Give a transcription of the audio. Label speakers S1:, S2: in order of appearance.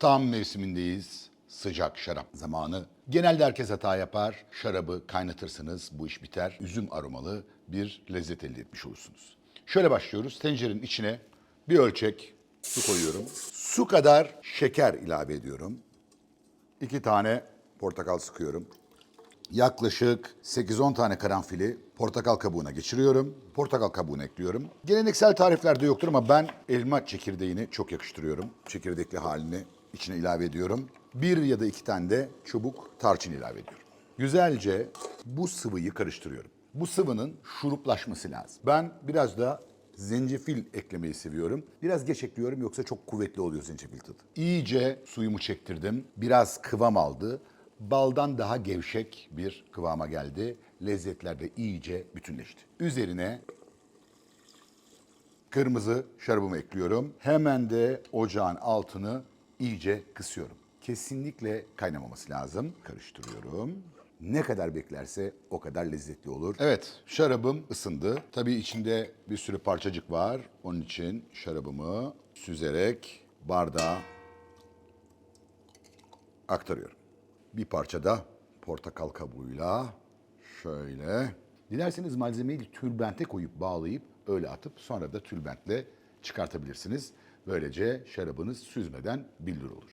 S1: Tam mevsimindeyiz. Sıcak şarap zamanı. Genelde herkes hata yapar. Şarabı kaynatırsınız, bu iş biter. Üzüm aromalı bir lezzet elde etmiş olursunuz. Şöyle başlıyoruz. Tencerenin içine bir ölçek su koyuyorum. Su kadar şeker ilave ediyorum. İki tane portakal sıkıyorum. Yaklaşık 8-10 tane karanfili portakal kabuğuna geçiriyorum. Portakal kabuğunu ekliyorum. Geleneksel tariflerde yoktur ama ben elma çekirdeğini çok yakıştırıyorum. Çekirdekli halini içine ilave ediyorum. Bir ya da iki tane de çubuk tarçın ilave ediyorum. Güzelce bu sıvıyı karıştırıyorum. Bu sıvının şuruplaşması lazım. Ben biraz da zencefil eklemeyi seviyorum. Biraz geç ekliyorum yoksa çok kuvvetli oluyor zencefil tadı. İyice suyumu çektirdim. Biraz kıvam aldı. Baldan daha gevşek bir kıvama geldi. Lezzetler de iyice bütünleşti. Üzerine kırmızı şarabımı ekliyorum. Hemen de ocağın altını iyice kısıyorum. Kesinlikle kaynamaması lazım. Karıştırıyorum. Ne kadar beklerse o kadar lezzetli olur. Evet, şarabım ısındı. Tabii içinde bir sürü parçacık var. Onun için şarabımı süzerek bardağa aktarıyorum. Bir parça da portakal kabuğuyla şöyle. Dilerseniz malzemeyi tülbente koyup bağlayıp öyle atıp sonra da tülbentle çıkartabilirsiniz. Böylece şarabınız süzmeden billur olur.